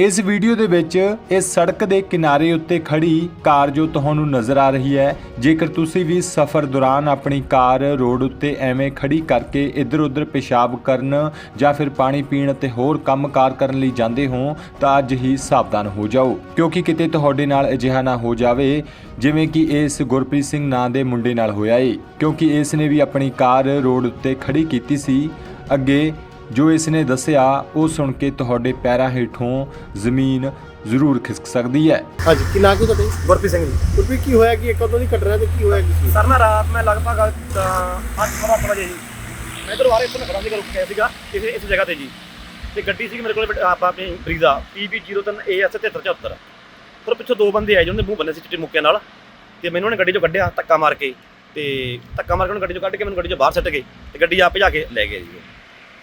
ਇਸ ਵੀਡੀਓ ਦੇ ਵਿੱਚ ਇਸ ਸੜਕ ਦੇ ਕਿਨਾਰੇ ਉੱਤੇ ਖੜੀ ਕਾਰ ਜੋ ਤੁਹਾਨੂੰ ਨਜ਼ਰ ਆ ਰਹੀ ਹੈ, ਜੇਕਰ ਤੁਸੀਂ ਵੀ ਸਫ਼ਰ ਦੌਰਾਨ ਆਪਣੀ ਕਾਰ ਰੋਡ ਉੱਤੇ ਐਵੇਂ ਖੜੀ ਕਰਕੇ ਇੱਧਰ ਉੱਧਰ ਪਿਸ਼ਾਬ ਕਰਨ ਜਾਂ ਫਿਰ ਪਾਣੀ ਪੀਣ ਅਤੇ ਹੋਰ ਕੰਮਕਾਰ ਕਰਨ ਲਈ ਜਾਂਦੇ ਹੋ, ਤਾਂ ਅੱਜ ਹੀ ਸਾਵਧਾਨ ਹੋ ਜਾਓ। ਕਿਉਂਕਿ ਕਿਤੇ ਤੁਹਾਡੇ ਨਾਲ ਅਜਿਹਾ ਨਾ ਹੋ ਜਾਵੇ, ਜਿਵੇਂ ਕਿ ਇਸ ਗੁਰਪ੍ਰੀਤ ਸਿੰਘ ਨਾਂ ਦੇ ਮੁੰਡੇ ਨਾਲ ਹੋਇਆ ਏ। ਕਿਉਂਕਿ ਇਸ ਨੇ ਵੀ ਆਪਣੀ ਕਾਰ ਰੋਡ ਉੱਤੇ ਖੜੀ ਕੀਤੀ ਸੀ। ਅੱਗੇ ਜੋ ਇਸ ਨੇ ਦੱਸਿਆ ਉਹ ਸੁਣ ਕੇ ਤੁਹਾਡੇ ਪੈਰਾਂ ਹੇਠੋਂ ਜ਼ਮੀਨ ਜ਼ਰੂਰ ਖਿਸਕ ਸਕਦੀ ਹੈ। ਹਾਂਜੀ ਕੀ ਨਾਂ ਕੀ ਤੁਹਾਡਾ? ਗੁਰਪ੍ਰੀਤ ਸਿੰਘ ਜੀ। ਗੁਰਪ੍ਰੀਤ ਕੀ ਹੋਇਆ ਕਿ ਕਦੋਂ ਦੀ ਘਟਨਾ ਤੇ ਕੀ ਹੋਇਆ ਕੀ ਸਰ ਨਾ ਰਾਤ ਮੈਂ ਲਗਭਗ 8:30 ਵਜੇ ਜੀ ਮੈਂ ਇਧਰੋਂ ਆ ਰਿਹਾ ਇੱਥੋਂ ਖੜਾ ਸੀਗਾ ਰੁਕ ਗਿਆ ਸੀਗਾ ਕਿਸੇ ਇਸ ਜਗ੍ਹਾ ਤੇ ਜੀ। ਤੇ ਗੱਡੀ ਸੀ ਮੇਰੇ ਕੋਲ ਆਪਾਂ ਆਪਣੀ ਬਰੀਜ਼ਾ PB03AS 7374 ਫਿਰ ਪਿੱਛੋਂ ਦੋ ਬੰਦੇ ਆਏ ਜਿਹਨਾਂ ਦੇ ਮੂੰਹ ਬੰਨੇ ਸੀ ਚਿੱਟੇ ਮੁੱਕਿਆਂ ਨਾਲ। ਤੇ ਮੈਨੂੰ ਉਹਨੇ ਗੱਡੀ ਚੋਂ ਕੱਢਿਆ ਧੱਕਾ ਮਾਰ ਕੇ। ਤੇ ਧੱਕਾ ਮਾਰ ਕੇ ਉਹਨੂੰ ਗੱਡੀ ਚੋਂ ਕੱਢ ਕੇ ਮੈਨੂੰ ਗੱਡੀ ਚੋਂ ਬਾਹਰ ਸੱਟ ਗਏ। ਤੇ ਗੱਡੀ ਆਪ ਭਜਾ ਕੇ ਲੈ ਗਏ ਜੀ।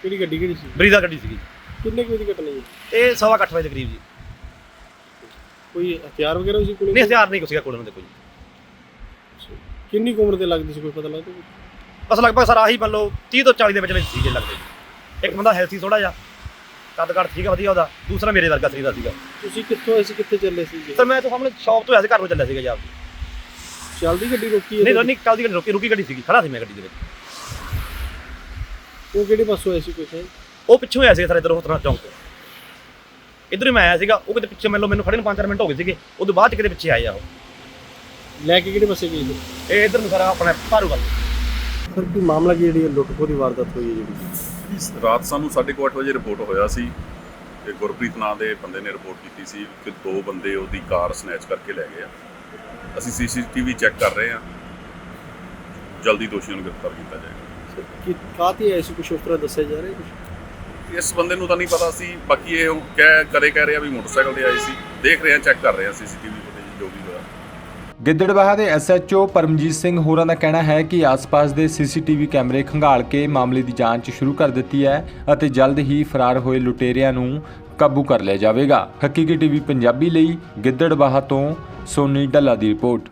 ਕਿਹੜੀ ਗੱਡੀ ਕਿਹੜੀ ਸੀ? ਬਰੀਜ਼ਾ ਗੱਡੀ ਸੀਗੀ। ਕਿੰਨੇ ਕੁ ਵਜੇ ਦੀ ਘਟਨਾ ਜੀ? ਇਹ ਸਵਾ ਕੁ ਅੱਠ ਵਜੇ ਦੇ ਕਰੀਬ ਜੀ। ਕੋਈ ਹਥਿਆਰ ਵਗੈਰਾ ਸੀ ਕੋਲ ਨਹੀਂ ਹਥਿਆਰ ਨਹੀਂ ਕੁਛ ਸੀਗਾ ਕੋਲ ਉਹਨਾਂ ਦੇ ਕੋਈ ਕਿੰਨੀ ਕੁ ਉਮਰ ਦੇ ਲੱਗਦੀ ਸੀ ਕੋਈ ਪਤਾ ਲੱਗਦਾ? ਬਸ ਲਗਭਗ ਸਰ ਆਹੀ ਮੰਨ ਲਓ 30 ਤੋਂ 40 ਦੇ ਵਿੱਚ ਵਿੱਚ ਸੀਗੇ ਲੱਗਦੇ। ਜੀ। ਇੱਕ ਬੰਦਾ ਹੈਲਥੀ ਥੋੜਾ ਜਿਹਾ ਕੱਦ ਕੱਦ ਠੀਕ ਆ ਵਧੀਆ ਉਹਦਾ ਦੂਸਰਾ ਮੇਰੇ ਵਰਗਾ ਸਰੀਰ ਦਾ ਸੀਗਾ। ਤੁਸੀਂ ਕਿੱਥੋਂ ਆਏ ਸੀ ਕਿੱਥੇ ਚੱਲੇ ਸੀ ਜੀ? ਸਰ ਮੈਂ ਤਾਂ ਸਾਹਮਣੇ ਸ਼ਾਪ ਤੋਂ ਆਇਆ ਸੀ ਘਰ ਨੂੰ ਚੱਲਿਆ ਸੀਗਾ ਜੀ ਆਪ। ਚੱਲਦੀ ਗੱਡੀ ਰੋਕੀ ਹੈ ਨਹੀਂ? ਨਹੀਂ ਕੱਲ ਦੀ ਗੱਡੀ ਰੁਕੀ ਰੁਕੀ ਗੱਡੀ ਸੀਗੀ ਖੜਾ ਸੀ ਮੈਂ ਗੱਡੀ ਦੇ ਵਿੱਚ। ਉਹ ਕਿਹੜੇ ਪਾਸੋਂ ਆਏ ਸੀ ਕੋਈ ਉਹ ਪਿੱਛੋਂ ਆਇਆ ਸੀ ਸਰ ਇਧਰ ਹੋਤਰਾ ਚੌਂਕ ਤੋਂ। ਇਧਰ ਹੀ ਮੈਂ ਆਇਆ ਸੀਗਾ ਉਹ ਕਿਤੇ ਪਿੱਛੇ ਮੰਨ ਮੈਨੂੰ ਖੜੇ ਨੂੰ 5-4 ਮਿੰਟ ਹੋ ਗਏ ਸੀਗੇ ਉਦੋਂ ਬਾਅਦ ਚ ਕਿਤੇ ਪਿੱਛੇ ਆਏ ਆ ਉਹ। ਲੈ ਕੇ ਕਿਹੜੇ ਪਾਸੇ ਗਏ ਇਹ ਇਧਰ ਨੂੰ ਸਾਰਾ ਆਪਣਾ ਭਾਰੂ ਵੱਲ। ਸਰ ਕੀ ਮਾਮਲਾ ਕੀ ਜਿਹੜੀ ਲੁੱਟ ਖੋਹ ਦੀ ਵਾਰਦਾਤ ਹੋਈ ਹੈ ਜਿਹੜੀ? ਇਸ ਰਾਤ ਸਾਨੂੰ 8:30 ਵਜੇ ਰਿਪੋਰਟ ਹੋਇਆ ਸੀ ਕਿ ਗੁਰਪ੍ਰੀਤ ਨਾਂ ਦੇ ਬੰਦੇ ਨੇ ਰਿਪੋਰਟ ਕੀਤੀ ਸੀ ਕਿ ਦੋ ਬੰਦੇ ਉਹਦੀ ਕਾਰ ਸਨੈਚ ਕਰਕੇ ਲੈ ਗਏ ਆ। ਅਸੀਂ ਸੀਸੀਟੀਵੀ ਚੈੱਕ ਕਰ ਰਹੇ ਹਾਂ। ਜਲਦੀ ਦੋਸ਼ੀਆਂ ਨੂੰ ਗ੍ਰਿਫਤਾਰ ਕੀਤਾ ਜਾਏਗਾ। ਕੀ ਕਾਹਤੇ ਆਏ ਸੀ ਕੁਛ ਉਸ ਤਰ੍ਹਾਂ ਦੱਸਿਆ ਜਾ ਰਿਹਾ ਕੁਛ? ਇਸ ਬੰਦੇ ਨੂੰ ਤਾਂ ਨਹੀਂ ਪਤਾ ਸੀ ਬਾਕੀ ਇਹ ਉਹ ਕਹਿ ਕਰੇ ਕਹਿ ਰਿਹਾ ਵੀ ਮੋਟਰਸਾਈਕਲ ਤੇ ਆਏ ਸੀ। ਦੇਖ ਰਹੇ ਹਾਂ ਚੈੱਕ ਕਰ ਰਹੇ ਹਾਂ ਸੀਸੀਟੀਵੀ ਫੁਟੇਜ ਜੋ ਵੀ ਹੋਇਆ। ਗਿੱਦੜਬਾਹਾ ਦੇ ਐਸਐਚਓ ਪਰਮਜੀਤ ਸਿੰਘ ਹੋਰਾਂ ਦਾ ਕਹਿਣਾ ਹੈ ਕਿ ਆਸ-ਪਾਸ ਦੇ ਸੀਸੀਟੀਵੀ ਕੈਮਰੇ ਖੰਗਾਲ ਕੇ ਮਾਮਲੇ ਦੀ ਜਾਂਚ ਸ਼ੁਰੂ ਕਰ ਦਿੱਤੀ ਹੈ ਅਤੇ ਜਲਦ ਹੀ ਫਰਾਰ ਹੋਏ ਲੁਟੇਰਿਆਂ ਨੂੰ ਕਾਬੂ ਕਰ ਲਿਆ ਜਾਵੇਗਾ। ਹਕੀਕੀ ਟੀਵੀ ਪੰਜਾਬੀ ਲਈ ਗਿੱਦੜਬਾਹਾ ਤੋਂ ਸੋਨੀ ਡੱਲਾ ਦੀ ਰਿਪੋਰਟ।